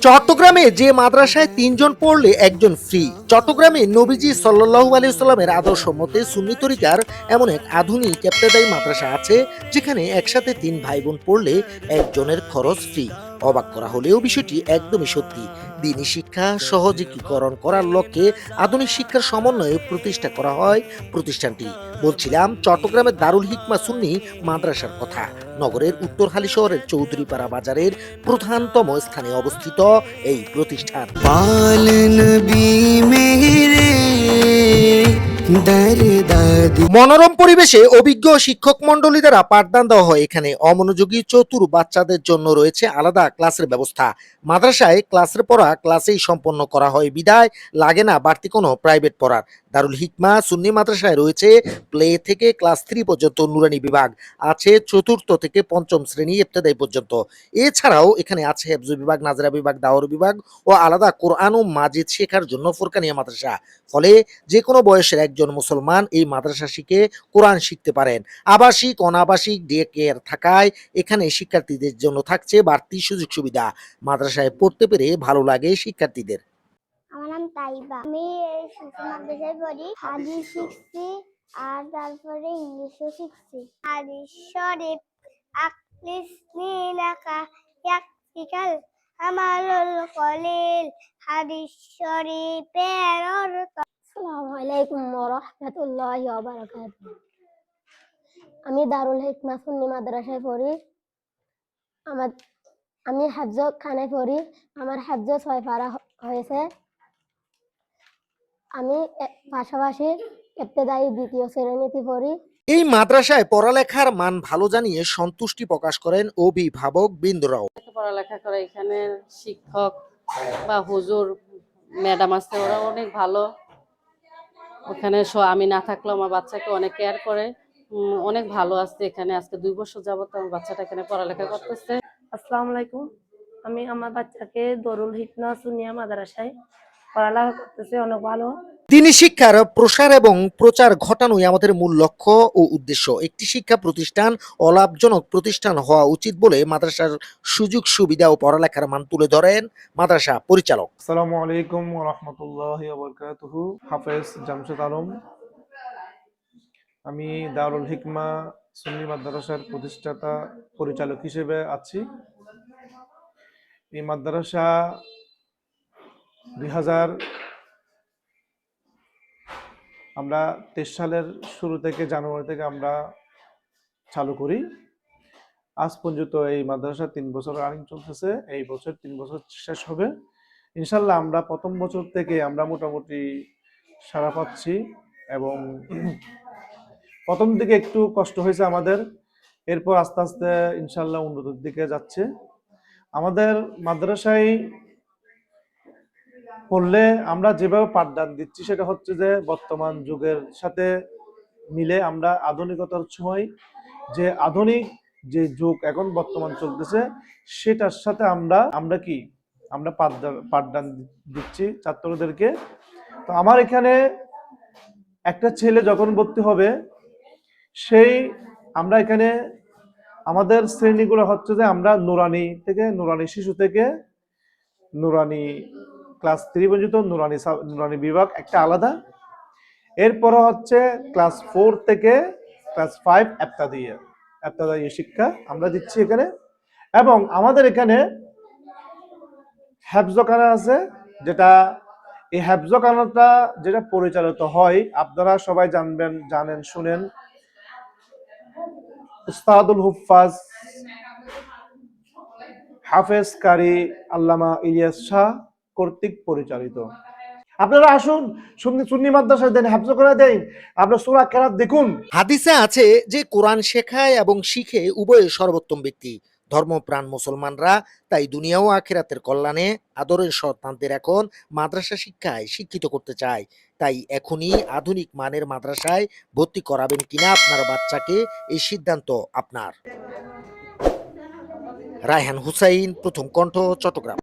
চট্টগ্রামে যে মাদ্রাসায় তিনজন পড়লে একজন ফ্রি চট্টগ্রামে নবীজি সাল্লু আলিয়াল্লামের আদর্শ মতে সুন্নি তরিকার এমন এক আধুনিক ইবতেদায়ী মাদ্রাসা আছে, যেখানে একসাথে তিন ভাই বোন পড়লে একজনের খরচ ফ্রি অবাক করা হলেও বিষয়টি একদমই সত্যি। দিনী শিক্ষা সহজীকরণ করার লক্ষ্যে আধুনিক শিক্ষার সমন্বয়ে প্রতিষ্ঠা করা হয় প্রতিষ্ঠানটি। বলছিলাম, চট্টগ্রামের দারুল হিকমা সুন্নি মাদ্রাসার কথা। নগরের উত্তরহালি শহরের চৌধুরীপাড়া বাজারের প্রধানতম স্থানে অবস্থিত এই প্রতিষ্ঠান। মনোরম পরিবেশে অভিজ্ঞ শিক্ষক মন্ডলী দ্বারা পাঠদান দেওয়া হয়। এখানে অমনোযোগী চতুর বাচ্চাদের জন্য রয়েছে আলাদা ক্লাসের ব্যবস্থা। মাদ্রাসায় ক্লাসের পড়া ক্লাসেই সম্পন্ন করা হয়। বিদায়, লাগে না বাড়তি কোনো প্রাইভেট পড়ার। দারুল হিকমা সুন্নি মাদ্রাসায় রয়েছে প্লে থেকে ক্লাস থ্রি পর্যন্ত নুরানি বিভাগ, আছে চতুর্থ থেকে পঞ্চম শ্রেণি ইত্যাদি পর্যন্ত। এছাড়াও এখানে আছে হেফজু বিভাগ, নাজরা বিভাগ দাওর বিভাগ ও আলাদা কোরআন ও মাজিদ শেখার জন্য ফোরকানিয়া মাদ্রাসা। ফলে যে কোনো বয়সের একজন মুসলমান এই মাদ্রাসা শিখে কোরআন শিখতে পারেন। আবাসিক, অনাবাসিক, ডে কেয়ার থাকায় এখানে শিক্ষার্থীদের জন্য থাকছে বাড়তি সুযোগ সুবিধা। মাদ্রাসায় পড়তে পেরে ভালো লাগে শিক্ষার্থীদের। তাইবা। আমি এই শিশু মাদ্রাসায় পড়ি হাদিস শিখছি আর তারপরে ইংলিশও শিখছি। হাদিস শরীফ আকলিস নীলাকা ইয়াকতিকাল আমালুল কলিল হাদিস শরীফের অর্থ আসসালামু আলাইকুম ওয়া রাহমাতুল্লাহি ওয়া বারাকাতুহু। আমি দারুল হিকমা সুন্নি মাদ্রাসায় পড়ি। আমার আমি হাফজ খানায় পড়ি। আমার হাফজ ছয় পারা হ- হয়েছে। আমি পাশাপাশি ইবতেদায়ী দ্বিতীয় শ্রেণীতে পড়ি। এই মাদ্রাসায় পড়ালেখার মান ভালো জানিয়ে সন্তুষ্টি প্রকাশ করেন অভিভাবক বিন্দুরাও পড়ালেখা করে এখানে শিক্ষক বা হুজুর ম্যাডাম আছে ওরা অনেক ভালো। ওখানে স- আমি না থাকলেও আমার বাচ্চাকে অনেক কেয়ার করে। উম, অনেক ভালো আছে এখানে। আজকে দুই বছর যাবত আমার বাচ্চাটা এখানে পড়ালেখা করতেছে। আসসালামু আলাইকুম। আমি আমার বাচ্চাকে দরুল হিকনা সুনিয়া মাদ্রাসায় পড়ালেখা করতেছে অনেক ভালো। তিনি শিক্ষার প্রসার এবং প্রচার ঘটানোই আমাদের মূল লক্ষ্য ও উদ্দেশ্য। একটি শিক্ষা প্রতিষ্ঠান অলাভজনক প্রতিষ্ঠান হওয়া উচিত বলে মাদ্রাসার সুযোগ সুবিধা ও পড়ালেখার মান তুলে ধরেন মাদ্রাসা পরিচালক। আসসালামু আলাইকুম রহমতুল্লাহ বরকাতুহু। হাফেজ জামশেদ আলম। আমি দারুল হিকমা সুন্নি মাদ্রাসার প্রতিষ্ঠাতা পরিচালক হিসেবে আছি। এই মাদ্রাসা দুই হাজার আমরা তেইশ সালের শুরু থেকে জানুয়ারি থেকে আমরা চালু করি। আজ পর্যন্ত এই মাদ্রাসা তিন বছর রানিং চলতেছে, এই বছর তিন বছর শেষ হবে। ইনশাল্লাহ আমরা প্রথম বছর থেকে আমরা মোটামুটি সারা পাচ্ছি এবং প্রথম দিকে একটু কষ্ট হয়েছে আমাদের, এরপর আস্তে আস্তে ইনশাল্লাহ উন্নতির দিকে যাচ্ছে। আমাদের মাদ্রাসায় পড়লে আমরা যেভাবে পাঠদান দিচ্ছি, সেটা হচ্ছে যে বর্তমান যুগের সাথে মিলে আমরা আধুনিকতার সময় যে আধুনিক যে যুগ এখন বর্তমান চলতেছে, সেটার সাথে আমরা আমরা কি? আমরা পাঠদান পাঠদান দিচ্ছি ছাত্রদেরকে। তো আমার এখানে একটা ছেলে যখন ভর্তি হবে, সেই আমরা এখানে, আমাদের শ্রেণীগুলো হচ্ছে যে আমরা নুরানি থেকে, নুরানি শিশু থেকে, নুরানি ক্লাস থ্রি পর্যন্ত নুরানি নুরানি বিভাগ একটা আলাদা। এরপরে হচ্ছে ক্লাস ফোর থেকে ক্লাস ফাইভ দিয়ে এপ্তাদায়ী শিক্ষা আমরা দিচ্ছি এখানে। এবং আমাদের এখানে হ্যাবজখানা আছে, যেটা এই হ্যাবজখানাটা যেটা পরিচালিত হয়, আপনারা সবাই জানবেন, জানেন, শুনেন। উস্তাদুল হুফাজ হাফেজ কারি, আল্লামা ইলিয়াস শাহ কর্তৃক পরিচালিত। আপনারা আসুন, সুন্নি সুন্নি মাদ্রাসা দেন হ্যাবজ করে দেন আপনার সুরা কেরাত দেখুন। হাদিসে আছে যে কোরআন শেখায় এবং শিখে উভয়ে সর্বোত্তম ব্যক্তি। ধর্মপ্রাণ মুসলমানরা, তাই দুনিয়া ও আখেরাতের কল্যাণে আদরের সন্তানদের এখন মাদ্রাসা শিক্ষায় শিক্ষিত করতে চায়। তাই এখনই আধুনিক মানের মাদ্রাসায় ভর্তি করাবেন কিনা আপনার বাচ্চাকে এই সিদ্ধান্ত আপনার। রায়হান হুসাইন, প্রথম কণ্ঠ, চট্টগ্রাম।